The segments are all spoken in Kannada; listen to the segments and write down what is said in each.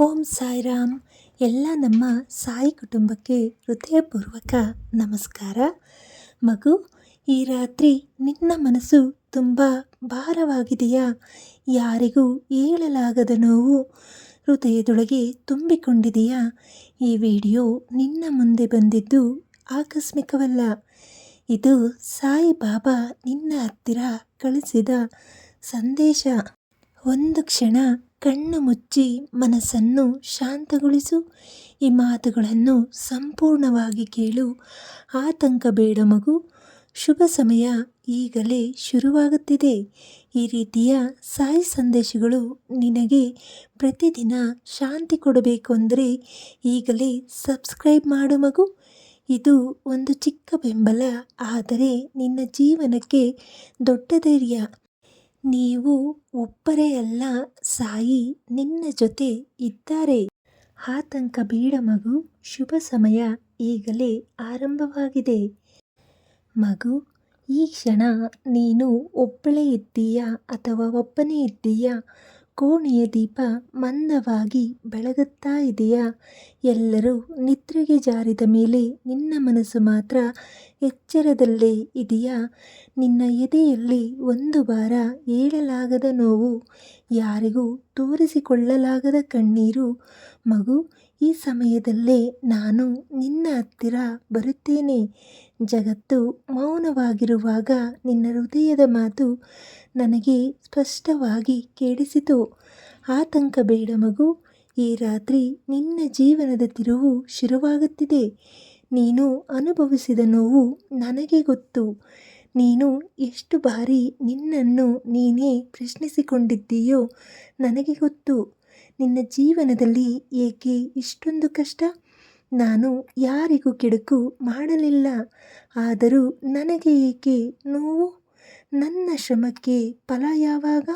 ಓಂ ಸಾಯಿರಾಮ್. ಎಲ್ಲ ನಮ್ಮ ಸಾಯಿ ಕುಟುಂಬಕ್ಕೆ ಹೃದಯಪೂರ್ವಕ ನಮಸ್ಕಾರ. ಮಗು, ಈ ರಾತ್ರಿ ನಿನ್ನ ಮನಸ್ಸು ತುಂಬ ಭಾರವಾಗಿದೆಯಾ? ಯಾರಿಗೂ ಹೇಳಲಾಗದ ನೋವು ಹೃದಯದೊಳಗೆ ತುಂಬಿಕೊಂಡಿದೆಯಾ? ಈ ವಿಡಿಯೋ ನಿನ್ನ ಮುಂದೆ ಬಂದಿದ್ದು ಆಕಸ್ಮಿಕವಲ್ಲ. ಇದು ಸಾಯಿ ಬಾಬಾ ನಿನ್ನ ಹತ್ತಿರ ಕಳಿಸಿದ ಸಂದೇಶ. ಒಂದು ಕ್ಷಣ ಕಣ್ಣು ಮುಚ್ಚಿ ಮನಸ್ಸನ್ನು ಶಾಂತಗೊಳಿಸು. ಈ ಮಾತುಗಳನ್ನು ಸಂಪೂರ್ಣವಾಗಿ ಕೇಳು. ಆತಂಕ ಬೇಡ ಮಗು. ಶುಭ ಸಮಯ ಈಗಲೇ ಶುರುವಾಗುತ್ತಿದೆ. ಈ ರೀತಿಯ ಸಾಯಿ ಸಂದೇಶಗಳು ನಿನಗೆ ಪ್ರತಿದಿನ ಶಾಂತಿ ಕೊಡಬೇಕು ಅಂದರೆ ಈಗಲೇ ಸಬ್ಸ್ಕ್ರೈಬ್ ಮಾಡು ಮಗು. ಇದು ಒಂದು ಚಿಕ್ಕ ಬೆಂಬಲ, ಆದರೆ ನಿನ್ನ ಜೀವನಕ್ಕೆ ದೊಡ್ಡ ಧೈರ್ಯ. ನೀವು ಒಬ್ಬರೇ ಅಲ್ಲ, ಸಾಯಿ ನಿನ್ನ ಜೊತೆ ಇದ್ದಾರೆ. ಆತಂಕ ಬೇಡ ಮಗು, ಶುಭ ಸಮಯ ಈಗಲೇ ಆರಂಭವಾಗಿದೆ. ಮಗು, ಈ ಕ್ಷಣ ನೀನು ಒಬ್ಬಳೇ ಇದ್ದೀಯಾ ಅಥವಾ ಒಬ್ಬನೇ ಇದ್ದೀಯಾ? ಕೋಣೆಯ ದೀಪ ಮಂದವಾಗಿ ಬೆಳಗುತ್ತಾ ಇದೆಯಾ? ಎಲ್ಲರೂ ನಿದ್ರೆಗೆ ಜಾರಿದ ಮೇಲೆ ನಿನ್ನ ಮನಸ್ಸು ಮಾತ್ರ ಎಚ್ಚರದಲ್ಲೇ ಇದೆಯಾ? ನಿನ್ನ ಎದೆಯಲ್ಲಿ ಒಂದು ಬಾರ ಏಳಲಾಗದ ನೋವು ಯಾರಿಗೂ ತೋರಿಸಿಕೊಳ್ಳಲಾಗದ ಕಣ್ಣೀರು? ಮಗು, ಈ ಸಮಯದಲ್ಲೇ ನಾನು ನಿನ್ನ ಹತ್ತಿರ ಬರುತ್ತೇನೆ. ಜಗತ್ತು ಮೌನವಾಗಿರುವಾಗ ನಿನ್ನ ಹೃದಯದ ಮಾತು ನನಗೆ ಸ್ಪಷ್ಟವಾಗಿ ಕೇಳಿಸಿತು. ಆತಂಕ ಬೇಡ ಮಗು, ಈ ರಾತ್ರಿ ನಿನ್ನ ಜೀವನದ ತಿರುವು ಶುರುವಾಗುತ್ತಿದೆ. ನೀನು ಅನುಭವಿಸಿದ ನೋವು ನನಗೆ ಗೊತ್ತು. ನೀನು ಎಷ್ಟು ಬಾರಿ ನಿನ್ನನ್ನು ನೀನೇ ಪ್ರಶ್ನಿಸಿಕೊಂಡಿದ್ದೀಯೋ ನನಗೆ ಗೊತ್ತು. ನಿನ್ನ ಜೀವನದಲ್ಲಿ ಏಕೆ ಇಷ್ಟೊಂದು ಕಷ್ಟ? ನಾನು ಯಾರಿಗೂ ಕೆಡುಕು ಮಾಡಲಿಲ್ಲ. ಆದರೂ ನನಗೆ ಏಕೆ ನೋವು? ನನ್ನ ಶ್ರಮಕ್ಕೆ ಫಲ ಯಾವಾಗ?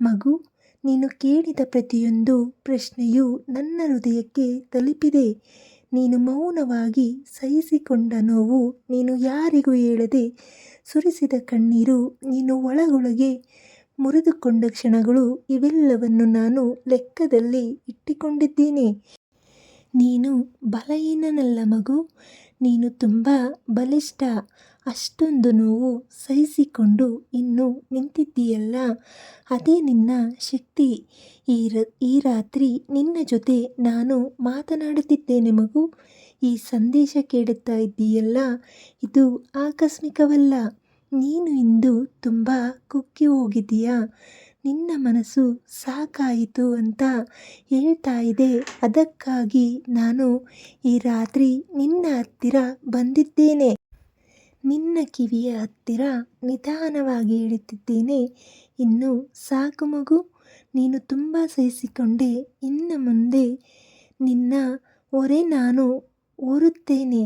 ಮಗು, ನೀನು ಕೇಳಿದ ಪ್ರತಿಯೊಂದು ಪ್ರಶ್ನೆಯು ನನ್ನ ಹೃದಯಕ್ಕೆ ತಲುಪಿದೆ. ನೀನು ಮೌನವಾಗಿ ಸಹಿಸಿಕೊಂಡ ನೋವು ನೀನು ಯಾರಿಗೂ ಹೇಳದೆ ಸುರಿಸಿದ ಕಣ್ಣೀರು ನೀನು ಒಳಗೊಳಗೆ ಮುರಿದುಕೊಂಡ ಕ್ಷಣಗಳು ಇವೆಲ್ಲವನ್ನು ನಾನು ಲೆಕ್ಕದಲ್ಲಿ ಇಟ್ಟುಕೊಂಡಿದ್ದೇನೆ. ನೀನು ಬಲಹೀನನಲ್ಲ ಮಗು, ನೀನು ತುಂಬ ಬಲಿಷ್ಠ. ಅಷ್ಟೊಂದು ನೋವು ಸಹಿಸಿಕೊಂಡು ಇನ್ನು ನಿಂತಿದ್ದೀಯಲ್ಲ? ಅದೇ ನಿನ್ನ ಶಕ್ತಿ. ಈ ರ, ಈ ರಾತ್ರಿ ನಿನ್ನ ಜೊತೆ ನಾನು ಮಾತನಾಡುತ್ತಿದ್ದೇನೆ ಮಗು. ಈ ಸಂದೇಶ ಕೇಳುತ್ತಾ ಇದ್ದೀಯಲ್ಲ? ಇದು ಆಕಸ್ಮಿಕವಲ್ಲ. ನೀನು ಇಂದು ತುಂಬ ಕುಕ್ಕಿ ಹೋಗಿದ್ದೀಯಾ? ನಿನ್ನ ಮನಸ್ಸು ಸಾಕಾಯಿತು ಅಂತ ಹೇಳ್ತಾ ಇದೆ. ಅದಕ್ಕಾಗಿ ನಾನು ಈ ರಾತ್ರಿ ನಿನ್ನ ಹತ್ತಿರ ಬಂದಿದ್ದೇನೆ. ನಿನ್ನ ಕಿವಿಯ ಹತ್ತಿರ ನಿಧಾನವಾಗಿ ಹೇಳುತ್ತಿದ್ದೇನೆ ಇನ್ನು ಸಾಕು ಮಗು, ನೀನು ತುಂಬ ಸಹಿಸಿಕೊಂಡೆ. ಇನ್ನು ಮುಂದೆ ನಿನ್ನ ಹೊರೆ ನಾನು ಓರುತ್ತೇನೆ.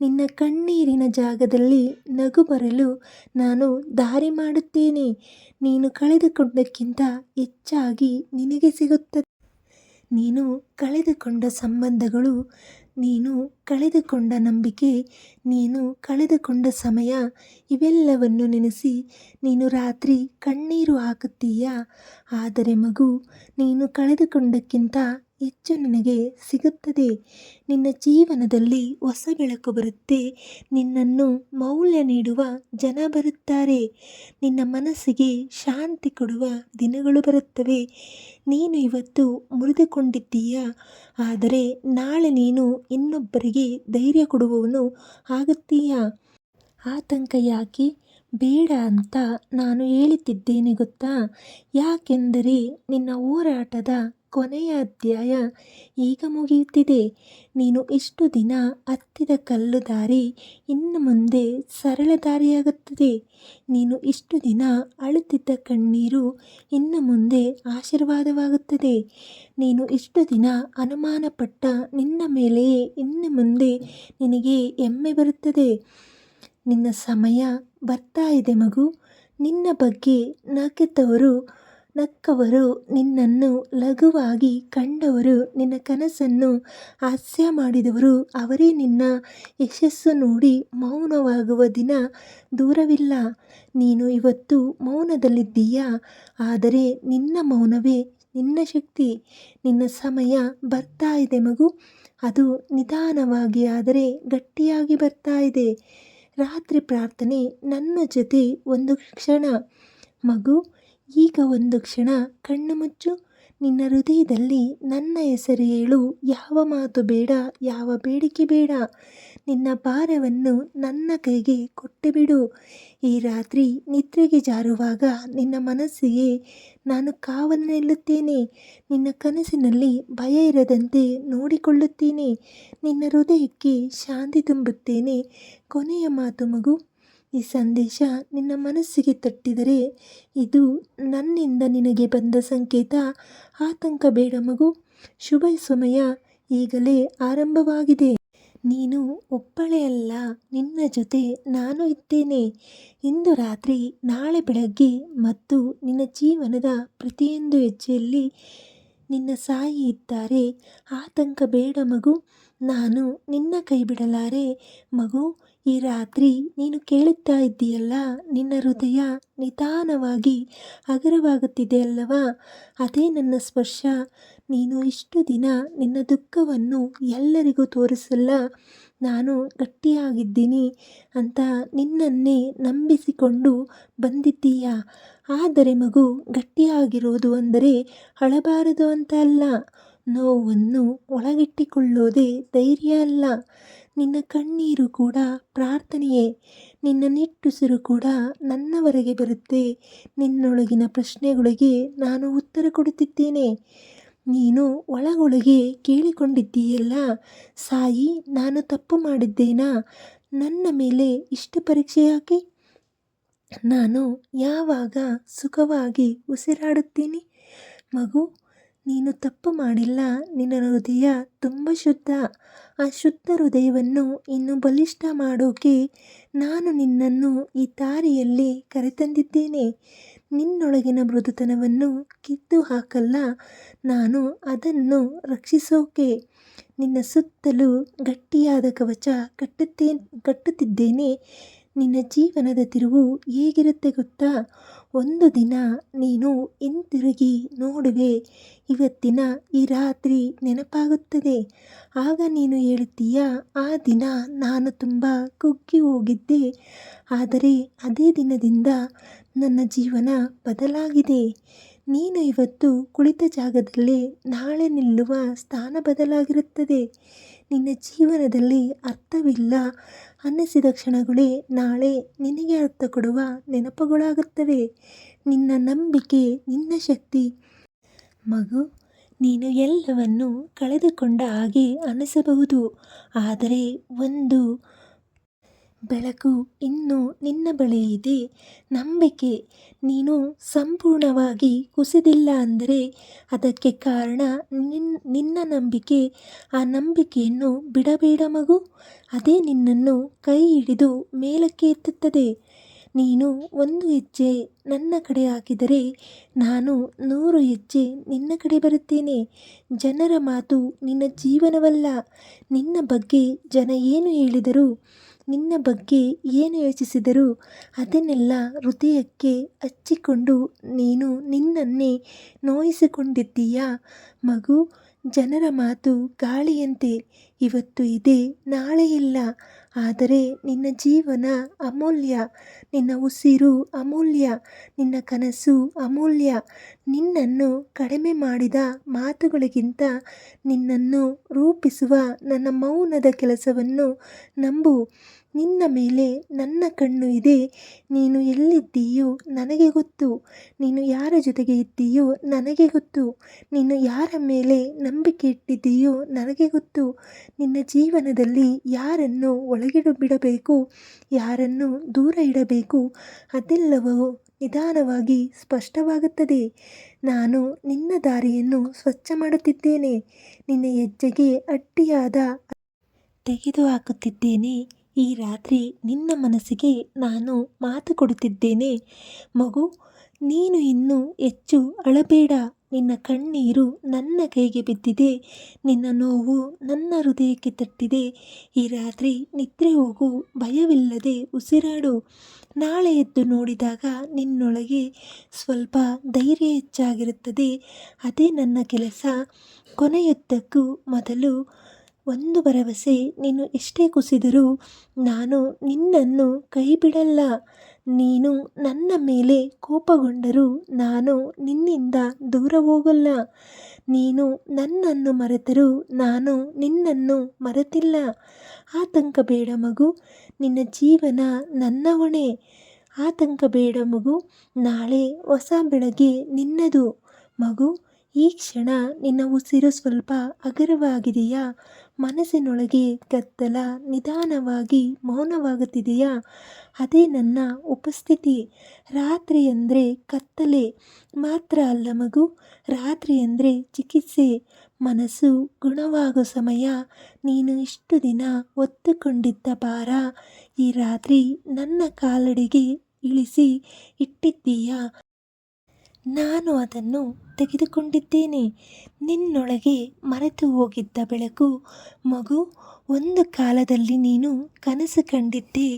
ನಿನ್ನ ಕಣ್ಣೀರಿನ ಜಾಗದಲ್ಲಿ ನಗು ಬರಲು ನಾನು ದಾರಿ ಮಾಡುತ್ತೇನೆ. ನೀನು ಕಳೆದುಕೊಂಡಕ್ಕಿಂತ ಹೆಚ್ಚಾಗಿ ನಿನಗೆ ಸಿಗುತ್ತದೆ. ನೀನು ಕಳೆದುಕೊಂಡ ಸಂಬಂಧಗಳು ನೀನು ಕಳೆದುಕೊಂಡ ನಂಬಿಕೆ, ನೀನು ಕಳೆದುಕೊಂಡ ಸಮಯ, ಇವೆಲ್ಲವನ್ನು ನೆನೆಸಿ ನೀನು ರಾತ್ರಿ ಕಣ್ಣೀರು ಹಾಕುತ್ತೀಯಾ? ಆದರೆ ಮಗು, ನೀನು ಕಳೆದುಕೊಂಡಕ್ಕಿಂತ ಹೆಚ್ಚು ನಿನಗೆ ಸಿಗುತ್ತದೆ. ನಿನ್ನ ಜೀವನದಲ್ಲಿ ಹೊಸ ಬೆಳಕು ಬರುತ್ತೆ. ನಿನ್ನನ್ನು ಮೌಲ್ಯ ನೀಡುವ ಜನ ಬರುತ್ತಾರೆ. ನಿನ್ನ ಮನಸ್ಸಿಗೆ ಶಾಂತಿ ಕೊಡುವ ದಿನಗಳು ಬರುತ್ತವೆ. ನೀನು ಇವತ್ತು ಮುರಿದುಕೊಂಡಿದ್ದೀಯಾ. ಆದರೆ ನಾಳೆ ನೀನು ಇನ್ನೊಬ್ಬರಿಗೆ ಧೈರ್ಯ ಕೊಡುವವನು ಆಗುತ್ತೀಯಾ. ಆತಂಕ ಯಾಕೆ ಬೇಡ ಅಂತ ನಾನು ಹೇಳುತ್ತಿದ್ದೇನೆ ಗೊತ್ತಾ? ಯಾಕೆಂದರೆ ನಿನ್ನ ಹೋರಾಟದ ಕೊನೆಯ ಅಧ್ಯಾಯ ಈಗ ಮುಗಿಯುತ್ತಿದೆ. ನೀನು ಇಷ್ಟು ದಿನ ಹತ್ತಿದ ಕಲ್ಲು ದಾರಿ ಇನ್ನು ಮುಂದೆ ಸರಳ ದಾರಿಯಾಗುತ್ತದೆ. ನೀನು ಇಷ್ಟು ದಿನ ಅಳುತ್ತಿದ್ದ ಕಣ್ಣೀರು ಇನ್ನು ಮುಂದೆ ಆಶೀರ್ವಾದವಾಗುತ್ತದೆ. ನೀನು ಇಷ್ಟು ದಿನ ಅನುಮಾನಪಟ್ಟ ನಿನ್ನ ಮೇಲೆಯೇ ಇನ್ನು ಮುಂದೆ ನಿನಗೆ ಹೆಮ್ಮೆ ಬರುತ್ತದೆ. ನಿನ್ನ ಸಮಯ ಬರ್ತಾ ಇದೆ ಮಗು. ನಿನ್ನ ಬಗ್ಗೆ ನಕ್ಕಿದ್ದವರು ನಕ್ಕವರು ನಿನ್ನನ್ನು ಲಘುವಾಗಿ ಕಂಡವರು, ನಿನ್ನ ಕನಸನ್ನು ಹಾಸ್ಯ ಮಾಡಿದವರು, ಅವರೇ ನಿನ್ನ ಯಶಸ್ಸು ನೋಡಿ ಮೌನವಾಗುವ ದಿನ ದೂರವಿಲ್ಲ. ನೀನು ಇವತ್ತು ಮೌನದಲ್ಲಿದ್ದೀಯಾ? ಆದರೆ ನಿನ್ನ ಮೌನವೇ ನಿನ್ನ ಶಕ್ತಿ. ನಿನ್ನ ಸಮಯ ಬರ್ತಾ ಇದೆ ಮಗು. ಅದು ನಿಧಾನವಾಗಿ ಆದರೆ ಗಟ್ಟಿಯಾಗಿ ಬರ್ತಾ ಇದೆ. ರಾತ್ರಿ ಪ್ರಾರ್ಥನೆ ನನ್ನ ಜೊತೆ ಒಂದು ಕ್ಷಣ. ಮಗು ಈಗ ಒಂದು ಕ್ಷಣ ಕಣ್ಣು ಮುಚ್ಚು. ನಿನ್ನ ಹೃದಯದಲ್ಲಿ ನನ್ನ ಹೆಸರು ಹೇಳು. ಯಾವ ಮಾತು ಬೇಡ, ಯಾವ ಬೇಡಿಕೆ ಬೇಡ. ನಿನ್ನ ಭಾರವನ್ನು ನನ್ನ ಕೈಗೆ ಕೊಟ್ಟುಬಿಡು. ಈ ರಾತ್ರಿ ನಿದ್ರೆಗೆ ಜಾರುವಾಗ ನಿನ್ನ ಮನಸ್ಸಿಗೆ ನಾನು ಕಾವಲು ನಿಲ್ಲುತ್ತೇನೆ. ನಿನ್ನ ಕನಸಿನಲ್ಲಿ ಭಯ ಇರದಂತೆ ನೋಡಿಕೊಳ್ಳುತ್ತೇನೆ. ನಿನ್ನ ಹೃದಯಕ್ಕೆ ಶಾಂತಿ ತುಂಬುತ್ತೇನೆ. ಕೊನೆಯ ಮಾತು ಮಗು. ಈ ಸಂದೇಶ ನಿನ್ನ ಮನಸ್ಸಿಗೆ ತಟ್ಟಿದರೆ ಇದು ನನ್ನಿಂದ ನಿನಗೆ ಬಂದ ಸಂಕೇತ. ಆತಂಕ ಬೇಡ ಮಗು, ಶುಭ ಸಮಯ ಈಗಲೇ ಆರಂಭವಾಗಿದೆ. ನೀನು ಒಬ್ಬಳೇ ಅಲ್ಲ, ನಿನ್ನ ಜೊತೆ ನಾನು ಇದ್ದೇನೆ. ಇಂದು ರಾತ್ರಿ, ನಾಳೆ ಬೆಳಗ್ಗೆ ಮತ್ತು ನಿನ್ನ ಜೀವನದ ಪ್ರತಿಯೊಂದು ಹೆಜ್ಜೆಯಲ್ಲಿ ನಿನ್ನ ಸಾಯಿ ಇದ್ದಾರೆ. ಆತಂಕ ಬೇಡ ಮಗು, ನಾನು ನಿನ್ನ ಕೈ ಬಿಡಲಾರೆ ಮಗು ಈ ರಾತ್ರಿ ನೀನು ಕೇಳುತ್ತಾ ಇದ್ದೀಯಲ್ಲ, ನಿನ್ನ ಹೃದಯ ನಿಧಾನವಾಗಿ ಹಗರವಾಗುತ್ತಿದೆ ಅಲ್ಲವಾ? ಅದೇ ನನ್ನ ಸ್ಪರ್ಶ. ನೀನು ಇಷ್ಟು ದಿನ ನಿನ್ನ ದುಃಖವನ್ನು ಎಲ್ಲರಿಗೂ ತೋರಿಸಲ್ಲ, ನಾನು ಗಟ್ಟಿಯಾಗಿದ್ದೀನಿ ಅಂತ ನಿನ್ನನ್ನೇ ನಂಬಿಸಿಕೊಂಡು ಬಂದಿದ್ದೀಯ? ಆದರೆ ಮಗು, ಗಟ್ಟಿಯಾಗಿರೋದು ಅಂದರೆ ಅಳಬಾರದು ಅಂತ ಅಲ್ಲ, ನೋವನ್ನು ಒಳಗಿಟ್ಟಿಕೊಳ್ಳೋದೇ ಧೈರ್ಯ ಅಲ್ಲ. ನಿನ್ನ ಕಣ್ಣೀರು ಕೂಡ ಪ್ರಾರ್ಥನೆಯೇ. ನಿನ್ನ ನಿಟ್ಟುಸಿರು ಕೂಡ ನನ್ನವರೆಗೆ ಬರುತ್ತೆ. ನಿನ್ನೊಳಗಿನ ಪ್ರಶ್ನೆಗಳಿಗೆ ನಾನು ಉತ್ತರ ಕೊಡುತ್ತಿದ್ದೇನೆ. ನೀನು ಒಳಗೊಳಗೆ ಕೇಳಿಕೊಂಡಿದ್ದೀಯಲ್ಲ. ಸಾಯಿ, ನಾನು ತಪ್ಪು ಮಾಡಿದ್ದೇನಾ? ನನ್ನ ಮೇಲೆ ಇಷ್ಟು ಪರೀಕ್ಷೆ ಯಾಕೆ? ನಾನು ಯಾವಾಗ ಸುಖವಾಗಿ ಉಸಿರಾಡುತ್ತೀನಿ? ಮಗು ನೀನು ತಪ್ಪು ಮಾಡಿಲ್ಲ. ನಿನ್ನ ಹೃದಯ ತುಂಬ ಶುದ್ಧ. ಆ ಶುದ್ಧ ಹೃದಯವನ್ನು ಇನ್ನು ಬಲಿಷ್ಠ ಮಾಡೋಕೆ ನಾನು ನಿನ್ನನ್ನು ಈ ದಾರಿಯಲ್ಲಿ ಕರೆತಂದಿದ್ದೇನೆ. ನಿನ್ನೊಳಗಿನ ಮೃದುತನವನ್ನು ಕಿತ್ತು ಹಾಕಲ್ಲ. ನಾನು ಅದನ್ನು ರಕ್ಷಿಸೋಕೆ ನಿನ್ನ ಸುತ್ತಲೂ ಗಟ್ಟಿಯಾದ ಕವಚ ಕಟ್ಟುತ್ತೇ, ಕಟ್ಟುತ್ತಿದ್ದೇನೆ. ನಿನ್ನ ಜೀವನದ ತಿರುವು ಹೇಗಿರುತ್ತೆ ಗೊತ್ತಾ? ಒಂದು ದಿನ ನೀನು ಹಿಂತಿರುಗಿ ನೋಡುವೆ, ಇವತ್ತಿನ ಈ ರಾತ್ರಿ ನೆನಪಾಗುತ್ತದೆ. ಆಗ ನೀನು ಹೇಳುತ್ತೀಯ, ಆ ದಿನ ನಾನು ತುಂಬ ಕುಗ್ಗಿ ಹೋಗಿದ್ದೆ, ಆದರೆ ಅದೇ ದಿನದಿಂದ ನನ್ನ ಜೀವನ ಬದಲಾಗಿದೆ. ನೀನು ಇವತ್ತು ಕುಳಿತ ಜಾಗದಲ್ಲಿ ನಾಳೆ ನಿಲ್ಲುವ ಸ್ಥಾನ ಬದಲಾಗಿರುತ್ತದೆ. ನಿನ್ನ ಜೀವನದಲ್ಲಿ ಅರ್ಥವಿಲ್ಲ ಅನ್ನಿಸಿದ ಕ್ಷಣಗಳೇ ನಾಳೆ ನಿನಗೆ ಅರ್ಥ ಕೊಡುವ ನೆನಪುಗಳಾಗುತ್ತವೆ. ನಿನ್ನ ನಂಬಿಕೆ, ನಿನ್ನ ಶಕ್ತಿ. ಮಗು, ನೀನು ಎಲ್ಲವನ್ನು ಕಳೆದುಕೊಂಡ ಹಾಗೆ ಅನಿಸಬಹುದು. ಆದರೆ ಒಂದು ಬೆಳಕು ಇನ್ನೂ ನಿನ್ನ ಬಳಿ ಇದೆ. ನಂಬಿಕೆ ನೀನು ಸಂಪೂರ್ಣವಾಗಿ ಕುಸಿದಿಲ್ಲ ಅಂದರೆ ಅದಕ್ಕೆ ಕಾರಣ ನಿನ್, ನಿನ್ನ ನಂಬಿಕೆ. ಆ ನಂಬಿಕೆಯನ್ನು ಬಿಡಬೇಡ ಮಗು. ಅದೇ ನಿನ್ನನ್ನು ಕೈ ಹಿಡಿದು ಮೇಲಕ್ಕೆ ಎತ್ತುತ್ತದೆ. ನೀನು ಒಂದು ಹೆಜ್ಜೆ ನನ್ನ ಕಡೆ ಹಾಕಿದರೆ ನಾನು ನೂರು ಹೆಜ್ಜೆ ನಿನ್ನ ಕಡೆ ಬರುತ್ತೇನೆ. ಜನರ ಮಾತು ನಿನ್ನ ಜೀವನವಲ್ಲ. ನಿನ್ನ ಬಗ್ಗೆ ಜನ ಏನು ಹೇಳಿದರು? ನಿನ್ನ ಬಗ್ಗೆ ಏನು ಯೋಚಿಸಿದರೂ ಅದನ್ನೆಲ್ಲ ಹೃದಯಕ್ಕೆ ಹಚ್ಚಿಕೊಂಡು ನೀನು ನಿನ್ನನ್ನೇ ನೋಯಿಸಿಕೊಂಡಿದ್ದೀಯಾ? ಮಗು, ಜನರ ಮಾತು ಗಾಳಿಯಂತೆ ಇವತ್ತು ಇದೆ, ನಾಳೆ ಇಲ್ಲ. ಆದರೆ ನಿನ್ನ ಜೀವನ ಅಮೂಲ್ಯ, ನಿನ್ನ ಉಸಿರು ಅಮೂಲ್ಯ, ನಿನ್ನ ಕನಸು ಅಮೂಲ್ಯ. ನಿನ್ನನ್ನು ಕಡಿಮೆ ಮಾಡಿದ ಮಾತುಗಳಿಗಿಂತ ನಿನ್ನನ್ನು ರೂಪಿಸುವ ನನ್ನ ಮೌನದ ಕೆಲಸವನ್ನು ನಂಬು. ನಿನ್ನ ಮೇಲೆ ನನ್ನ ಕಣ್ಣು ಇದೆ. ನೀನು ಎಲ್ಲಿದ್ದೀಯೋ ನನಗೆ ಗೊತ್ತು. ನೀನು ಯಾರ ಜೊತೆಗೆ ಇದ್ದೀಯೋ ನನಗೆ ಗೊತ್ತು. ನೀನು ಯಾರ ಮೇಲೆ ನಂಬಿಕೆ ಇಟ್ಟಿದ್ದೀಯೋ ನನಗೆ ಗೊತ್ತು. ನಿನ್ನ ಜೀವನದಲ್ಲಿ ಯಾರನ್ನು ಒಳಗಿಡು ಬಿಡಬೇಕು, ಯಾರನ್ನು ದೂರ ಇಡಬೇಕು, ಅದೆಲ್ಲವೂ ನಿಧಾನವಾಗಿ ಸ್ಪಷ್ಟವಾಗುತ್ತದೆ. ನಾನು ನಿನ್ನ ದಾರಿಯನ್ನು ಸ್ವಚ್ಛ ಮಾಡುತ್ತಿದ್ದೇನೆ. ನಿನ್ನ ಹೆಜ್ಜೆಗೆ ಅಡ್ಡಿಯಾದ ತೆಗೆದುಹಾಕುತ್ತಿದ್ದೇನೆ. ಈ ರಾತ್ರಿ ನಿನ್ನ ಮನಸ್ಸಿಗೆ ನಾನು ಮಾತು ಕೊಡುತ್ತಿದ್ದೇನೆ. ಮಗು, ನೀನು ಇನ್ನೂ ಹೆಚ್ಚು ಅಳಬೇಡ. ನಿನ್ನ ಕಣ್ಣೀರು ನನ್ನ ಕೈಗೆ ಬಿದ್ದಿದೆ. ನಿನ್ನ ನೋವು ನನ್ನ ಹೃದಯಕ್ಕೆ ತಟ್ಟಿದೆ. ಈ ರಾತ್ರಿ ನಿದ್ರೆ ಹೋಗು, ಭಯವಿಲ್ಲದೆ ಉಸಿರಾಡು. ನಾಳೆ ಎದ್ದು ನೋಡಿದಾಗ ನಿನ್ನೊಳಗೆ ಸ್ವಲ್ಪ ಧೈರ್ಯ ಹೆಚ್ಚಾಗಿರುತ್ತದೆ. ಅದೇ ನನ್ನ ಕೆಲಸ. ಕೊನೆಯುದ್ದಕ್ಕೂ ಮೊದಲು ಒಂದು ಭರವಸೆ ನೀನು ಎಷ್ಟೇ ಕುಸಿದರೂ ನಾನು ನಿನ್ನನ್ನು ಕೈಬಿಡಲ್ಲ. ನೀನು ನನ್ನ ಮೇಲೆ ಕೋಪಗೊಂಡರೂ ನಾನು ನಿನ್ನಿಂದ ದೂರ ಹೋಗಲ್ಲ. ನೀನು ನನ್ನನ್ನು ಮರೆತರೂ ನಾನು ನಿನ್ನನ್ನು ಮರೆತಿಲ್ಲ. ಆತಂಕ ಬೇಡ ಮಗು, ನಿನ್ನ ಜೀವನ ನನ್ನ ಹೊಣೆ. ಆತಂಕ ಬೇಡ ಮಗು, ನಾಳೆ ಹೊಸ ಬೆಳಗ್ಗೆ ನಿನ್ನದು. ಮಗು, ಈ ಕ್ಷಣ ನಿನ್ನ ಉಸಿರು ಸ್ವಲ್ಪ ಹಗುರವಾಗಿದೆಯಾ ಮನಸ್ಸಿನೊಳಗೆ ಗದ್ದಲ ನಿಧಾನವಾಗಿ ಮೌನವಾಗುತ್ತಿದೆಯಾ? ಅದೇ ನನ್ನ ಉಪಸ್ಥಿತಿ. ರಾತ್ರಿ ಅಂದರೆ ಕತ್ತಲೆ. ಮಾತ್ರ ಅಲ್ಲ ಮಗು, ರಾತ್ರಿ ಅಂದರೆ ಚಿಕಿತ್ಸೆ. ಮನಸ್ಸು ಗುಣವಾಗೋ ಸಮಯ. ನೀನು ಇಷ್ಟು ದಿನ ಒತ್ತುಕೊಂಡಿದ್ದ ಭಾರ. ಈ ರಾತ್ರಿ ನನ್ನ ಕಾಲಡಿಗೆ ಇಳಿಸಿ ಇಟ್ಟಿದ್ದೀಯಾ? ನಾನು ಅದನ್ನು ತೆಗೆದುಕೊಂಡಿದ್ದೇನೆ. ನಿನ್ನೊಳಗೆ ಮರೆತು ಹೋಗಿದ್ದ ಬೆಳಕು, ಮಗು, ಒಂದು ಕಾಲದಲ್ಲಿ ನೀನು ಕನಸು ಕಂಡಿದ್ದೆ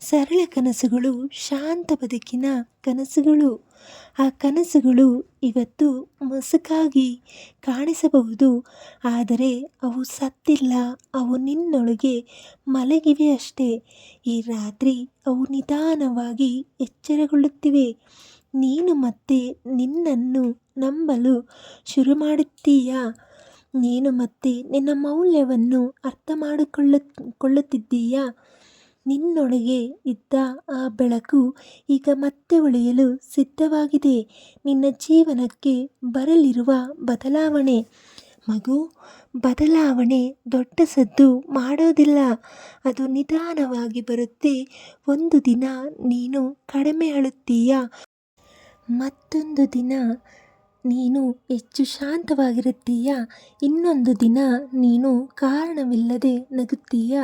ಸರಳ ಕನಸುಗಳು, ಶಾಂತ ಬದುಕಿನ ಕನಸುಗಳು. ಆ ಕನಸುಗಳು ಇವತ್ತು ಮಸುಕಾಗಿ ಕಾಣಿಸಬಹುದು, ಆದರೆ ಅವು ಸತ್ತಿಲ್ಲ, ಅವು ನಿನ್ನೊಳಗೆ ಮಲಗಿವೆ ಅಷ್ಟೇ. ಈ ರಾತ್ರಿ ಅವು ನಿಧಾನವಾಗಿ ಎಚ್ಚರಗೊಳ್ಳುತ್ತಿವೆ. ನೀನು ಮತ್ತೆ ನಿನ್ನನ್ನು ನಂಬಲು ಶುರು ಮಾಡುತ್ತೀಯಾ ನೀನು ಮತ್ತೆ ನಿನ್ನ ಮೌಲ್ಯವನ್ನು ಅರ್ಥ ಮಾಡಿಕೊಳ್ಳು ನಿನ್ನೊಳಗೆ ಇದ್ದ ಆ ಬೆಳಕು ಈಗ ಮತ್ತೆ ಉಳಿಯಲು ಸಿದ್ಧವಾಗಿದೆ. ನಿನ್ನ ಜೀವನಕ್ಕೆ ಬರಲಿರುವ ಬದಲಾವಣೆ. ಮಗು, ಬದಲಾವಣೆ ದೊಡ್ಡ ಸದ್ದು ಮಾಡೋದಿಲ್ಲ. ಅದು ನಿಧಾನವಾಗಿ ಬರುತ್ತೆ. ಒಂದು ದಿನ ನೀನು ಕಡಿಮೆ ಅಳುತ್ತೀಯ. ಮತ್ತೊಂದು ದಿನ ನೀನು ಹೆಚ್ಚು ಶಾಂತವಾಗಿರುತ್ತೀಯ? ಇನ್ನೊಂದು ದಿನ ನೀನು ಕಾರಣವಿಲ್ಲದೆ ನಗುತ್ತೀಯ?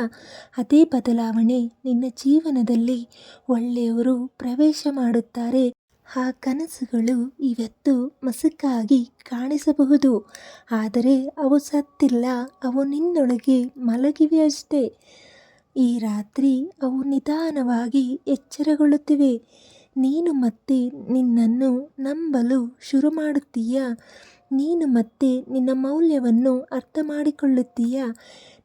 ಅದೇ ಬದಲಾವಣೆ ನಿನ್ನ ಜೀವನದಲ್ಲಿ ಒಳ್ಳೆಯವರು ಪ್ರವೇಶ ಮಾಡುತ್ತಾರೆ. ಆ ಕನಸುಗಳು ಇವತ್ತು ಮಸುಕಾಗಿ ಕಾಣಿಸಬಹುದು. ಆದರೆ ಅವು ಸತ್ತಿಲ್ಲ. ಅವು ನಿನ್ನೊಳಗೆ ಮಲಗಿವೆ ಅಷ್ಟೇ. ಈ ರಾತ್ರಿ ಅವು ನಿಧಾನವಾಗಿ ಎಚ್ಚರಗೊಳ್ಳುತ್ತಿವೆ. ನೀನು ಮತ್ತೆ ನಿನ್ನನ್ನು ನಂಬಲು ಶುರು ಮಾಡುತ್ತೀಯಾ ನೀನು ಮತ್ತೆ ನಿನ್ನ ಮೌಲ್ಯವನ್ನು ಅರ್ಥ ಮಾಡಿಕೊಳ್ಳುತ್ತೀಯಾ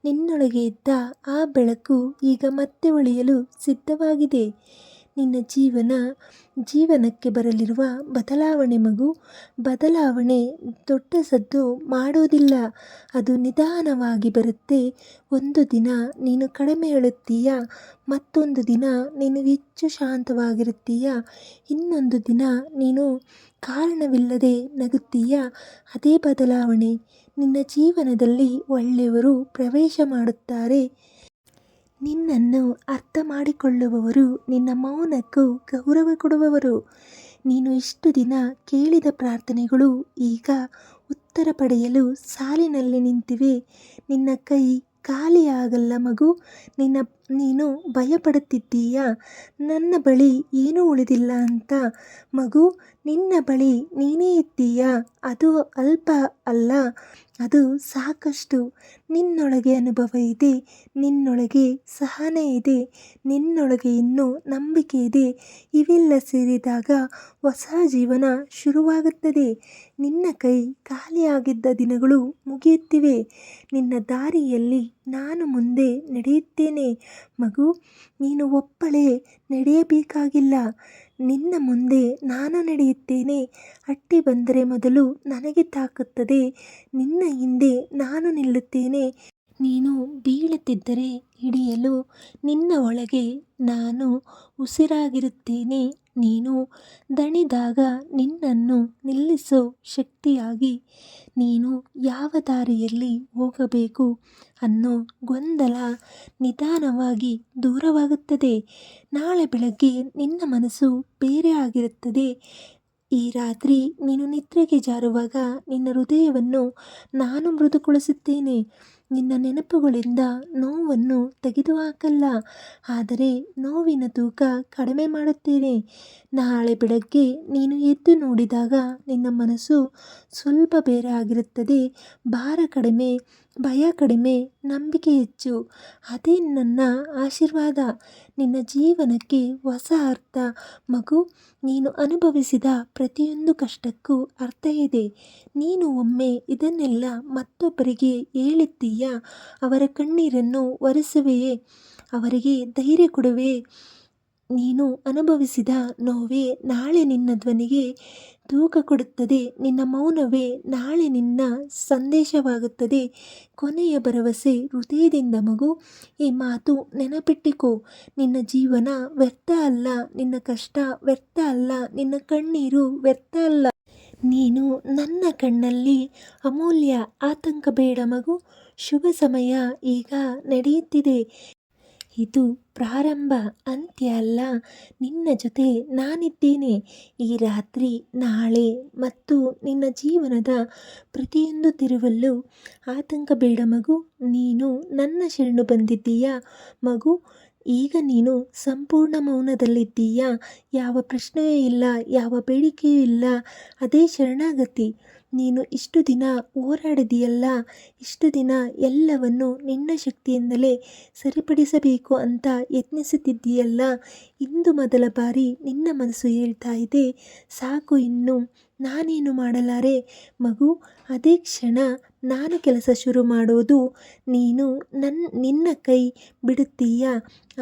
ನಿನ್ನೊಳಗೆ ಇದ್ದ ಆ ಬೆಳಕು ಈಗ ಮತ್ತೆ ಒಳೆಯಲು ಸಿದ್ಧವಾಗಿದೆ. ನಿನ್ನ ಜೀವನ, ಜೀವನಕ್ಕೆ ಬರಲಿರುವ ಬದಲಾವಣೆ ಮಗು. ಬದಲಾವಣೆ ದೊಡ್ಡ ಸದ್ದು ಮಾಡೋದಿಲ್ಲ. ಅದು ನಿಧಾನವಾಗಿ ಬರುತ್ತೆ. ಒಂದು ದಿನ ನೀನು ಕಡಿಮೆ ಹೇಳುತ್ತೀಯ, ಮತ್ತೊಂದು ದಿನ ನೀನು ಹೆಚ್ಚು ಶಾಂತವಾಗಿರುತ್ತೀಯ. ಇನ್ನೊಂದು ದಿನ ನೀನು ಕಾರಣವಿಲ್ಲದೆ ನಗುತ್ತೀಯಾ. ಅದೇ ಬದಲಾವಣೆ. ನಿನ್ನ ಜೀವನದಲ್ಲಿ ಒಳ್ಳೆಯವರು ಪ್ರವೇಶ ಮಾಡುತ್ತಾರೆ. ನಿನ್ನನ್ನು ಅರ್ಥ ಮಾಡಿಕೊಳ್ಳುವವರು ನಿನ್ನ ಮೌನಕ್ಕೂ ಗೌರವ ಕೊಡುವವರು. ನೀನು ಇಷ್ಟು ದಿನ ಕೇಳಿದ ಪ್ರಾರ್ಥನೆಗಳು ಈಗ ಉತ್ತರ ಪಡೆಯಲು ಸಾಲಿನಲ್ಲಿ ನಿಂತಿವೆ. ನಿನ್ನ ಕೈ ಖಾಲಿಯಾಗಲ್ಲ ಮಗು. ನಿನ್ನ, ನೀನು ಭಯಪಡುತ್ತಿದ್ದೀಯಾ? ನನ್ನ ಬಳಿ ಏನೂ ಉಳಿದಿಲ್ಲ ಅಂತ. ಮಗು, ನಿನ್ನ ಬಳಿ ನೀನೇ ಇದ್ದೀಯಾ? ಅದು ಅಲ್ಪ ಅಲ್ಲ. ಅದು ಸಾಕಷ್ಟು ನಿನ್ನೊಳಗೆ ಅನುಭವ ಇದೆ, ನಿನ್ನೊಳಗೆ ಸಹನೆ ಇದೆ, ನಿನ್ನೊಳಗೆ ಇನ್ನೂ ನಂಬಿಕೆ ಇದೆ. ಇವೆಲ್ಲ ಸೇರಿದಾಗ ಹೊಸ ಜೀವನ ಶುರುವಾಗುತ್ತದೆ. ನಿನ್ನ ಕೈ ಖಾಲಿಯಾಗಿದ್ದ ದಿನಗಳು ಮುಗಿಯುತ್ತಿವೆ. ನಿನ್ನ ದಾರಿಯಲ್ಲಿ ನಾನು ಮುಂದೆ ನಡೆಯುತ್ತೇನೆ. ಮಗು, ನೀನು ಒಪ್ಪಳೆ, ನಡೆಯಬೇಕಾಗಿಲ್ಲ. ನಿನ್ನ ಮುಂದೆ ನಾನು ನಡೆಯುತ್ತೇನೆ. ಅಟ್ಟಿ ಬಂದರೆ ಮೊದಲು ನನಗೆ ತಾಕುತ್ತದೆ. ನಿನ್ನ ಹಿಂದೆ ನಾನು ನಿಲ್ಲುತ್ತೇನೆ. ನೀನು ಬೀಳುತ್ತಿದ್ದರೆ ಹಿಡಿಯಲು ನಿನ್ನ ಒಳಗೆ ನಾನು ಉಸಿರಾಗಿರುತ್ತೇನೆ. ನೀನು ದಣಿದಾಗ ನಿನ್ನನ್ನು ನಿಲ್ಲಿಸೋ ಶಕ್ತಿಯಾಗಿ ನೀನು ಯಾವ ದಾರಿಯಲ್ಲಿ ಹೋಗಬೇಕು ಅನ್ನೋ ಗೊಂದಲ ನಿಧಾನವಾಗಿ ದೂರವಾಗುತ್ತದೆ. ನಾಳೆ ಬೆಳಗ್ಗೆ ನಿನ್ನ ಮನಸ್ಸು ಬೇರೆ ಆಗಿರುತ್ತದೆ. ಈ ರಾತ್ರಿ ನೀನು ನಿದ್ರೆಗೆ ಜಾರುವಾಗ ನಿನ್ನ ಹೃದಯವನ್ನು ನಾನು ಮೃದುಗೊಳಿಸುತ್ತೇನೆ. ನಿನ್ನ ನೆನಪುಗಳಿಂದ ನೋವನ್ನು ತೆಗೆದುಹಾಕಲ್ಲ ಆದರೆ ನೋವಿನ ತೂಕ ಕಡಿಮೆ ಮಾಡುತ್ತೇನೆ ನಾಳೆ ಬೆಳಗ್ಗೆ ನೀನು ಎದ್ದು ನೋಡಿದಾಗ ನಿನ್ನ ಮನಸ್ಸು ಸ್ವಲ್ಪ ಬೇರೆ ಆಗಿರುತ್ತದೆ. ಭಾರ ಕಡಿಮೆ, ಭಯ ಕಡಿಮೆ, ನಂಬಿಕೆ ಹೆಚ್ಚು. ಅದೇ ನನ್ನ ಆಶೀರ್ವಾದ. ನಿನ್ನ ಜೀವನಕ್ಕೆ ಹೊಸ ಅರ್ಥ. ಮಗು, ನೀನು ಅನುಭವಿಸಿದ ಪ್ರತಿಯೊಂದು ಕಷ್ಟಕ್ಕೂ ಅರ್ಥ ಇದೆ. ನೀನು ಒಮ್ಮೆ ಇದನ್ನೆಲ್ಲ ಮತ್ತೊಬ್ಬರಿಗೆ ಹೇಳುತ್ತೀಯ ಅವರ ಕಣ್ಣೀರನ್ನು ಒರೆಸುವೆಯೇ? ಅವರಿಗೆ ಧೈರ್ಯ ಕೊಡುವೆ ನೀನು ಅನುಭವಿಸಿದ ನೋವೇ ನಾಳೆ ನಿನ್ನ ಧ್ವನಿಗೆ ತೂಕ ಕೊಡುತ್ತದೆ. ನಿನ್ನ ಮೌನವೇ ನಾಳೆ ನಿನ್ನ ಸಂದೇಶವಾಗುತ್ತದೆ. ಕೊನೆಯ ಭರವಸೆ ಹೃದಯದಿಂದ ಮಗು, ಈ ಮಾತು ನೆನಪಿಟ್ಟಿಕೋ. ನಿನ್ನ ಜೀವನ ವ್ಯರ್ಥ ಅಲ್ಲ, ನಿನ್ನ ಕಷ್ಟ ವ್ಯರ್ಥ ಅಲ್ಲ, ನಿನ್ನ ಕಣ್ಣೀರು ವ್ಯರ್ಥ ಅಲ್ಲ. ನೀನು ನನ್ನ ಕಣ್ಣಲ್ಲಿ ಅಮೂಲ್ಯ ಆತಂಕ ಬೇಡ ಮಗು. ಶುಭ ಸಮಯ ಈಗ ನಡೆಯುತ್ತಿದೆ. ಇದು ಪ್ರಾರಂಭ ಅಂತ್ಯ ಅಲ್ಲ. ನಿನ್ನ ಜೊತೆ ನಾನಿದ್ದೇನೆ. ಈ ರಾತ್ರಿ, ನಾಳೆ ಮತ್ತು ನಿನ್ನ ಜೀವನದ ಪ್ರತಿಯೊಂದು ತಿರುವಲ್ಲೂ ಆತಂಕ ಬೇಡ ಮಗು. ನೀನು ನನ್ನ ಶರಣು ಬಂದಿದ್ದೀಯಾ. ಮಗು, ಈಗ ನೀನು ಸಂಪೂರ್ಣ ಮೌನದಲ್ಲಿದ್ದೀಯಾ. ಯಾವ ಪ್ರಶ್ನೆಯೂ ಇಲ್ಲ, ಯಾವ ಬೇಡಿಕೆಯೂ ಇಲ್ಲ. ಅದೇ ಶರಣಾಗತಿ. ನೀನು ಇಷ್ಟು ದಿನ ಹೋರಾಡಿದೆಯಲ್ಲ, ಇಷ್ಟು ದಿನ ಎಲ್ಲವನ್ನು ನಿನ್ನ ಶಕ್ತಿಯಿಂದಲೇ ಸರಿಪಡಿಸಬೇಕು ಅಂತ ಯತ್ನಿಸುತ್ತಿದ್ದೀಯಲ್ಲ, ಇಂದು ಮೊದಲ ಬಾರಿ ನಿನ್ನ ಮನಸ್ಸು ಹೇಳ್ತಾ ಇದೆ, ಸಾಕು ಇನ್ನು ನಾನೇನು ಮಾಡಲಾರೆ? ಮಗು, ಅದೇ ಕ್ಷಣ ನಾನು ಕೆಲಸ ಶುರು ಮಾಡೋದು. ನೀನು ನನ್ನ ನಿನ್ನ ಕೈ ಬಿಡುತ್ತೀಯ?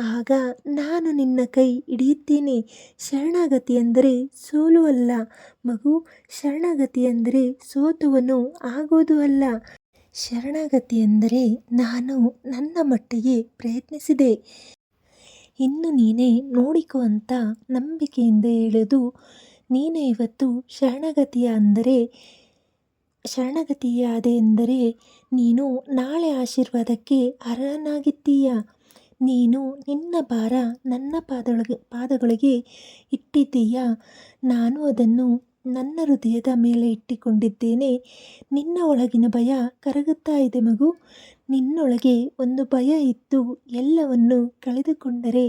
ಆಗ ನಾನು ನಿನ್ನ ಕೈ ಹಿಡಿಯುತ್ತೇನೆ. ಶರಣಾಗತಿ ಅಂದರೆ ಸೋಲು ಅಲ್ಲ. ಮಗು, ಶರಣಾಗತಿ ಅಂದರೆ ಸೋತುವನು ಆಗೋದು ಅಲ್ಲ. ಶರಣಾಗತಿ ಎಂದರೆ ನಾನು ನನ್ನ ಮಟ್ಟಿಗೆ ಪ್ರಯತ್ನಿಸಿದೆ. ಇನ್ನು ನೀನೇ ನೋಡಿಕೋ ಅಂತ ನಂಬಿಕೆಯಿಂದ ಹೇಳೋದು. ನೀನೇ ಇವತ್ತು ಶರಣಗತಿಯ ಅಂದರೆ, ಶರಣಗತಿಯಾದೆ ಎಂದರೆ ನೀನು ನಾಳೆ ಆಶೀರ್ವಾದಕ್ಕೆ ಅರ್ಹನಾಗಿದ್ದೀಯ? ನೀನು ನಿನ್ನ ಭಾರ ನನ್ನ ಪಾದೊಳಗೆ, ಪಾದಗಳಿಗೆ ಇಟ್ಟಿದ್ದೀಯ? ನಾನು ಅದನ್ನು ನನ್ನ ಹೃದಯದ ಮೇಲೆ ಇಟ್ಟುಕೊಂಡಿದ್ದೇನೆ. ನಿನ್ನ ಒಳಗಿನ ಭಯ ಕರಗುತ್ತಾ ಇದೆ ಮಗು. ನಿನ್ನೊಳಗೆ ಒಂದು ಭಯ ಇತ್ತು ಎಲ್ಲವನ್ನು ಕಳೆದುಕೊಂಡರೆ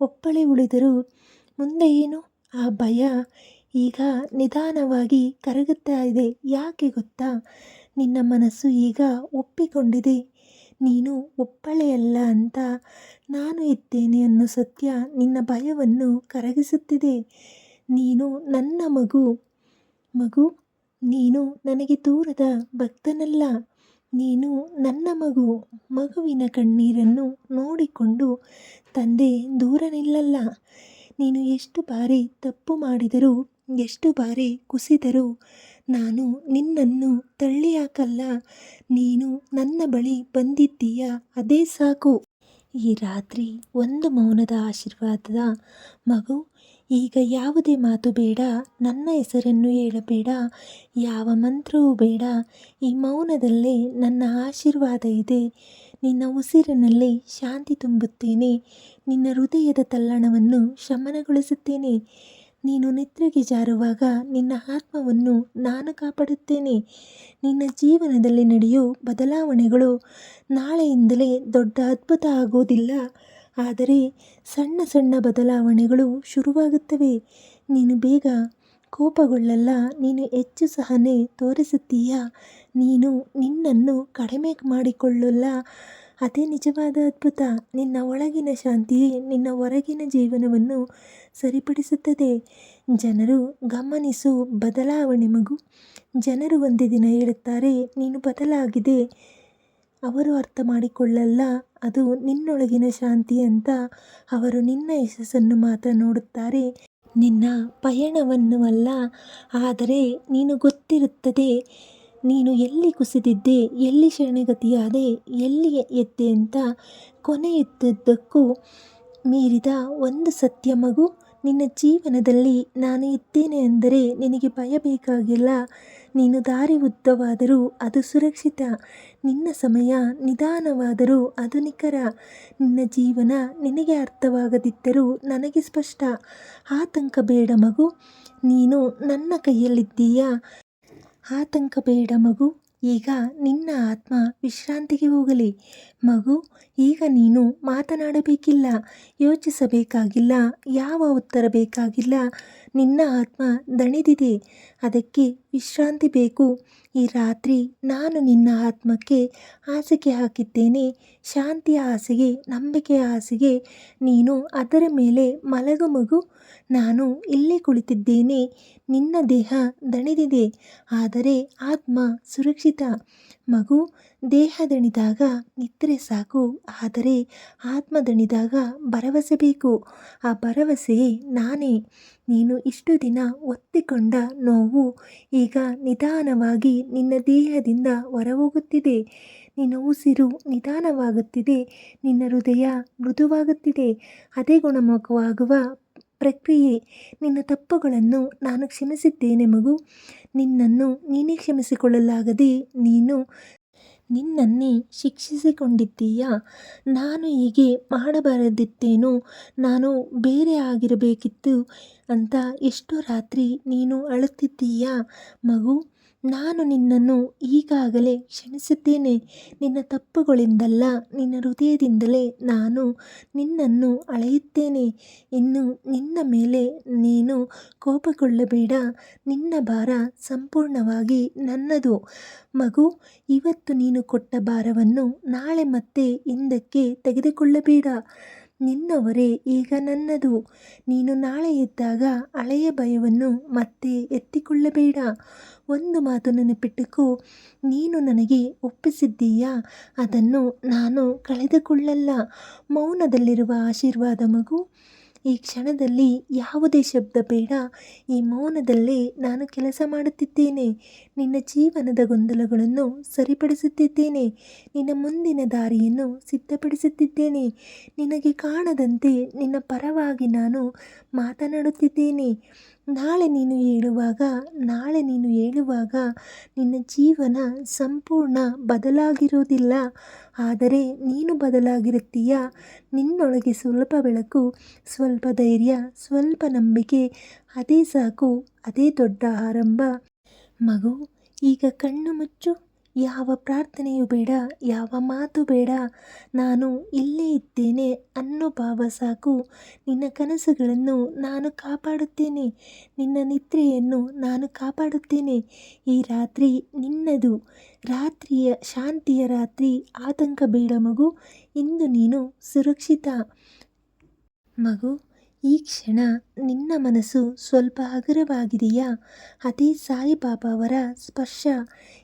ಒಪ್ಪಳೆ ಉಳಿದರೂ ಮುಂದೆ ಏನು? ಆ ಭಯ ಈಗ ನಿಧಾನವಾಗಿ ಕರಗುತ್ತಾ ಇದೆ. ಯಾಕೆ ಗೊತ್ತಾ? ನಿನ್ನ ಮನಸ್ಸು ಈಗ ಒಪ್ಪಿಕೊಂಡಿದೆ. ನೀನು ಒಪ್ಪಳೆಯಲ್ಲ ಅಂತ ನಾನು ಇದ್ದೇನೆ ಅನ್ನೋ ಸತ್ಯ ನಿನ್ನ ಭಯವನ್ನು ಕರಗಿಸುತ್ತಿದೆ. ನೀನು ನನ್ನ ಮಗು. ಮಗು, ನೀನು ನನಗೆ ದೂರದ ಭಕ್ತನಲ್ಲ. ನೀನು ನನ್ನ ಮಗು. ಮಗುವಿನ ಕಣ್ಣೀರನ್ನು ನೋಡಿಕೊಂಡು ತಂದೆ ದೂರ ನಿಲ್ಲಲ್ಲ ನೀನು ಎಷ್ಟು ಬಾರಿ ತಪ್ಪು ಮಾಡಿದರೂ, ಎಷ್ಟು ಬಾರಿ ಕುಸಿದರೂ ನಾನು ನಿನ್ನನ್ನು ತಳ್ಳಿ ಹಾಕಲ್ಲ ನೀನು ನನ್ನ ಬಳಿ ಬಂದಿದ್ದೀಯ, ಅದೇ ಸಾಕು. ಈ ರಾತ್ರಿ ಒಂದು ಮೌನದ ಆಶೀರ್ವಾದದ ಮಗು, ಈಗ ಯಾವುದೇ ಮಾತು ಬೇಡ, ನನ್ನ ಹೆಸರನ್ನು ಹೇಳಬೇಡ, ಯಾವ ಮಂತ್ರವೂ ಬೇಡ. ಈ ಮೌನದಲ್ಲೇ ನನ್ನ ಆಶೀರ್ವಾದ ಇದೆ. ನಿನ್ನ ಉಸಿರಿನಲ್ಲಿ ಶಾಂತಿ ತುಂಬುತ್ತೇನೆ. ನಿನ್ನ ಹೃದಯದ ತಲ್ಲಣವನ್ನು ಶಮನಗೊಳಿಸುತ್ತೇನೆ. ನೀನು ನಿದ್ರೆಗೆ ಜಾರುವಾಗ ನಿನ್ನ ಆತ್ಮವನ್ನು ನಾನು ಕಾಪಾಡುತ್ತೇನೆ. ನಿನ್ನ ಜೀವನದಲ್ಲಿ ನಡೆಯೋ ಬದಲಾವಣೆಗಳು ನಾಳೆಯಿಂದಲೇ ದೊಡ್ಡ ಅದ್ಭುತ ಆಗೋದಿಲ್ಲ. ಆದರೆ ಸಣ್ಣ ಸಣ್ಣ ಬದಲಾವಣೆಗಳು ಶುರುವಾಗುತ್ತವೆ. ನೀನು ಬೇಗ ಕೋಪಗೊಳ್ಳಲ್ಲ ನೀನು ಹೆಚ್ಚು ಸಹನೆ ತೋರಿಸುತ್ತೀಯ? ನೀನು ನಿನ್ನನ್ನು ಕಡಿಮೆ ಮಾಡಿಕೊಳ್ಳಲ್ಲ? ಅದೇ ನಿಜವಾದ ಅದ್ಭುತ. ನಿನ್ನ ಒಳಗಿನ ಶಾಂತಿಯೇ ನಿನ್ನ ಹೊರಗಿನ ಜೀವನವನ್ನು ಸರಿಪಡಿಸುತ್ತದೆ. ಜನರು, ಗಮನಿಸು, ಬದಲಾವಣೆ ಮಗು. ಜನರು ಒಂದೇ ದಿನ ಹೇಳುತ್ತಾರೆ, ನೀನು ಬದಲಾಗಿದೆ. ಅವರು ಅರ್ಥ ಮಾಡಿಕೊಳ್ಳಲ್ಲ ಅದು ನಿನ್ನೊಳಗಿನ ಶಾಂತಿ ಅಂತ ಅವರು ನಿನ್ನ ಯಶಸ್ಸನ್ನು ಮಾತ್ರ ನೋಡುತ್ತಾರೆ. ನಿನ್ನ ಪಯಣವನ್ನು ಅಲ್ಲ ಆದರೆ ನೀನು ಗೊತ್ತಿರುತ್ತದೆ, ನೀನು ಎಲ್ಲಿ ಕುಸಿದಿದ್ದೆ, ಎಲ್ಲಿ ಶರಣಗತಿಯಾದೆ ಎಲ್ಲಿ ಎದ್ದೆ ಅಂತ ಕೊನೆಯುದ್ದಕ್ಕೂ ಮೀರಿದ ಒಂದು ಸತ್ಯ ಮಗು, ನಿನ್ನ ಜೀವನದಲ್ಲಿ ನಾನು ಇದ್ದೇನೆ ಅಂದರೆ ನಿನಗೆ ಭಯ ಬೇಕಾಗಿಲ್ಲ ನೀನು ದಾರಿ ಉದ್ದವಾದರೂ ಅದು ಸುರಕ್ಷಿತ ನಿನ್ನ ಸಮಯ ನಿಧಾನವಾದರೂ ನಿಖರ. ನಿನ್ನ ಜೀವನ ನಿನಗೆ ಅರ್ಥವಾಗದಿದ್ದರೂ ನನಗೆ ಸ್ಪಷ್ಟ. ಆತಂಕ ಬೇಡ ಮಗು, ನೀನು ನನ್ನ ಕೈಯಲ್ಲಿದ್ದೀಯಾ? ಆತಂಕ ಬೇಡ ಮಗು, ಈಗ ನಿನ್ನ ಆತ್ಮ ವಿಶ್ರಾಂತಿಗೆ ಹೋಗಲಿ. ಮಗು, ಈಗ ನೀನು ಮಾತನಾಡಬೇಕಿಲ್ಲ, ಯೋಚಿಸಬೇಕಾಗಿಲ್ಲ, ಯಾವ ಉತ್ತರ ಬೇಕಾಗಿಲ್ಲ, ನಿನ್ನ ಆತ್ಮ ದಣಿದಿದೆ, ಅದಕ್ಕೆ ವಿಶ್ರಾಂತಿ ಬೇಕು. ಈ ರಾತ್ರಿ ನಾನು ನಿನ್ನ ಆತ್ಮಕ್ಕೆ ಹಾಸಿಗೆ ಹಾಕಿದ್ದೇನೆ, ಶಾಂತಿಯ ಹಾಸಿಗೆ, ನಂಬಿಕೆಯ ಹಾಸಿಗೆ. ನೀನು ಅದರ ಮೇಲೆ ಮಲಗು ಮಗು, ನಾನು ಇಲ್ಲಿ ಕುಳಿತಿದ್ದೇನೆ, ನಿನ್ನ ದೇಹ ದಣಿದಿದೆ, ಆದರೆ ಆತ್ಮ ಸುರಕ್ಷಿತ. ಮಗು ದೇಹ ದಣಿದಾಗ ನಿದ್ರೆ ಸಾಕು, ಆದರೆ ಆತ್ಮ ದಣಿದಾಗ ಭರವಸೆ ಬೇಕು. ಆ ಭರವಸೆಯೇ ನಾನೇ. ನೀನು ಇಷ್ಟು ದಿನ ಒತ್ತಿಕೊಂಡ ನೋವು ಈಗ ನಿಧಾನವಾಗಿ ನಿನ್ನ ದೇಹದಿಂದ ಹೊರಹೋಗುತ್ತಿದೆ. ನಿನ್ನ ಉಸಿರು ನಿಧಾನವಾಗುತ್ತಿದೆ, ನಿನ್ನ ಹೃದಯ ಮೃದುವಾಗುತ್ತಿದೆ. ಅದೇ ಗುಣಮುಖವಾಗುವ ಪ್ರಕ್ರಿಯೆ. ನಿನ್ನ ತಪ್ಪುಗಳನ್ನು ನಾನು ಕ್ಷಮಿಸಿದ್ದೇನೆ ಮಗು. ನಿನ್ನನ್ನು ನೀನೇ ಕ್ಷಮಿಸಿಕೊಳ್ಳಲಾಗದೆ ನೀನು ನಿನ್ನನ್ನೇ ಶಿಕ್ಷಿಸಿಕೊಂಡಿದ್ದೀಯಾ? ನಾನು ಹೀಗೆ ಮಾಡಬಾರದಿತ್ತೇನೋ? ನಾನು ಬೇರೆ ಆಗಿರಬೇಕಿತ್ತು ಅಂತ ಎಷ್ಟೋ ರಾತ್ರಿ ನೀನು ಅಳುತ್ತಿದ್ದೀಯಾ? ಮಗು ನಾನು ನಿನ್ನನ್ನು ಈಗಾಗಲೇ ಕ್ಷಮಿಸಿದ್ದೇನೆ. ನಿನ್ನ ತಪ್ಪುಗಳಿಂದಲ್ಲ, ನಿನ್ನ ಹೃದಯದಿಂದಲೇ ನಾನು ನಿನ್ನನ್ನು ಅಳೆಯುತ್ತೇನೆ. ಇನ್ನು ನಿನ್ನ ಮೇಲೆ ನೀನು ಕೋಪಗೊಳ್ಳಬೇಡ. ನಿನ್ನ ಭಾರ ಸಂಪೂರ್ಣವಾಗಿ ನನ್ನದು. ಮಗು, ಇವತ್ತು ನೀನು ಕೊಟ್ಟ ಭಾರವನ್ನು ನಾಳೆ ಮತ್ತೆ ಹಿಂದಕ್ಕೆ ತೆಗೆದುಕೊಳ್ಳಬೇಡ. ನಿನ್ನ ಹೊರೆ ಈಗ ನನ್ನದು. ನೀನು ನಾಳೆ ಎದ್ದಾಗ ಹಳೆಯ ಭಯವನ್ನು ಮತ್ತೆ ಎತ್ತಿಕೊಳ್ಳಬೇಡ. ಒಂದು ಮಾತು ನೆನಪಿಟ್ಟುಕೋ. ನೀನು ನನಗೆ ಒಪ್ಪಿಸಿದ್ದೀಯಾ? ಅದನ್ನು ನಾನು ಕಳೆದುಕೊಳ್ಳಲ್ಲ. ಮೌನದಲ್ಲಿರುವ ಆಶೀರ್ವಾದ ಮಗು. ಈ ಕ್ಷಣದಲ್ಲಿ ಯಾವುದೇ ಶಬ್ದ ಬೇಡ. ಈ ಮೌನದಲ್ಲೇ ನಾನು ಕೆಲಸ ಮಾಡುತ್ತಿದ್ದೇನೆ. ನಿನ್ನ ಜೀವನದ ಗೊಂದಲಗಳನ್ನು ಸರಿಪಡಿಸುತ್ತಿದ್ದೇನೆ. ನಿನ್ನ ಮುಂದಿನ ದಾರಿಯನ್ನು ಸಿದ್ಧಪಡಿಸುತ್ತಿದ್ದೇನೆ. ನಿನಗೆ ಕಾಣದಂತೆ ನಿನ್ನ ಪರವಾಗಿ ನಾನು ಮಾತನಾಡುತ್ತಿದ್ದೇನೆ. ನಾಳೆ ನೀನು ಹೇಳುವಾಗ, ನಾಳೆ ನೀನು ಹೇಳುವಾಗ ನಿನ್ನ ಜೀವನ ಸಂಪೂರ್ಣ ಬದಲಾಗಿರುವುದಿಲ್ಲ. ಆದರೆ ನೀನು ಬದಲಾಗಿರುತ್ತೀಯ. ನಿನ್ನೊಳಗೆ ಸ್ವಲ್ಪ ಬೆಳಕು, ಸ್ವಲ್ಪ ಧೈರ್ಯ, ಸ್ವಲ್ಪ ನಂಬಿಕೆ, ಅದೇ ಸಾಕು, ಅದೇ ದೊಡ್ಡ ಆರಂಭ. ಮಗು, ಈಗ ಕಣ್ಣು ಮುಚ್ಚು. ಯಾವ ಪ್ರಾರ್ಥನೆಯೂ ಬೇಡ, ಯಾವ ಮಾತು ಬೇಡ. ನಾನು ಇಲ್ಲೇ ಇದ್ದೇನೆ ಅನ್ನೋ ಭಾವ ಸಾಕು. ನಿನ್ನ ಕನಸುಗಳನ್ನು ನಾನು ಕಾಪಾಡುತ್ತೇನೆ. ನಿನ್ನ ನಿದ್ರೆಯನ್ನು ನಾನು ಕಾಪಾಡುತ್ತೇನೆ. ಈ ರಾತ್ರಿ ನಿನ್ನದು. ರಾತ್ರಿಯ ಶಾಂತಿಯ ರಾತ್ರಿ. ಆತಂಕ ಬೇಡ ಮಗು. ಇಂದು ನೀನು ಸುರಕ್ಷಿತ ಮಗು. ಈ ಕ್ಷಣ ನಿನ್ನ ಮನಸ್ಸು ಸ್ವಲ್ಪ ಹಗುರವಾಗಿದೆಯಾ? ಅದೇ ಸಾಯಿಬಾಬಾ ಅವರ ಸ್ಪರ್ಶ.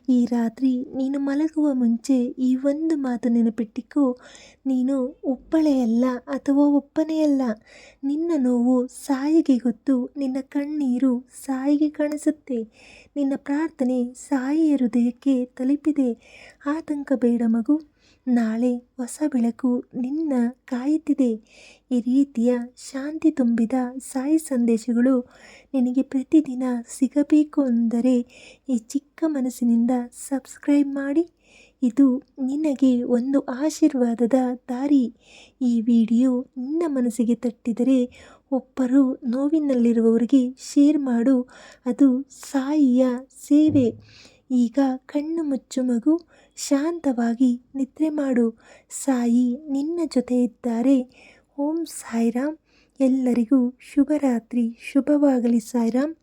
ಈ ರಾತ್ರಿ ನೀನು ಮಲಗುವ ಮುಂಚೆ ಈ ಒಂದು ಮಾತು ನೆನಪಿಟ್ಟಿಕ್ಕು ನೀನು ಒಬ್ಬಳೆಯಲ್ಲ ಅಥವಾ ಒಪ್ಪನೆಯಲ್ಲ. ನಿನ್ನ ನೋವು ಸಾಯಿಗೆ ಗೊತ್ತು, ನಿನ್ನ ಕಣ್ಣೀರು ಸಾಯಿಗೆ ಕಾಣಿಸುತ್ತೆ. ನಿನ್ನ ಪ್ರಾರ್ಥನೆ ಸಾಯಿಯ ಹೃದಯಕ್ಕೆ ತಲುಪಿದೆ. ಆತಂಕ ಬೇಡ ಮಗು. ನಾಳೆ ಹೊಸ ಬೆಳಕು ನಿನ್ನ ಕಾಯುತ್ತಿದೆ. ಈ ರೀತಿಯ ಶಾಂತಿ ತುಂಬಿದ ಸಾಯಿ ಸಂದೇಶಗಳು ನಿನಗೆ ಪ್ರತಿದಿನ ಸಿಗಬೇಕು ಅಂದರೆ ಈ ಚಿಕ್ಕ ಮನಸ್ಸಿನಿಂದ ಸಬ್ಸ್ಕ್ರೈಬ್ ಮಾಡಿ. ಇದು ನಿನಗೆ ಒಂದು ಆಶೀರ್ವಾದದ ದಾರಿ. ಈ ವಿಡಿಯೋ ನಿನ್ನ ಮನಸ್ಸಿಗೆ ತಟ್ಟಿದರೆ ಒಬ್ಬರು ನೋವಿನಲ್ಲಿರುವವರಿಗೆ ಶೇರ್ ಮಾಡು. ಅದು ಸಾಯಿಯ ಸೇವೆ. ಈಗ ಕಣ್ಣು ಮುಚ್ಚು ಮಗು. ಶಾಂತವಾಗಿ ನಿದ್ರೆ ಮಾಡು. ಸಾಯಿ ನಿನ್ನ ಜೊತೆ ಇದ್ದಾರೆ. ಓಂ ಸಾಯಿರಾಮ್. ಎಲ್ಲರಿಗೂ ಶುಭರಾತ್ರಿ. ಶುಭವಾಗಲಿ ಸಾಯಿರಾಮ್.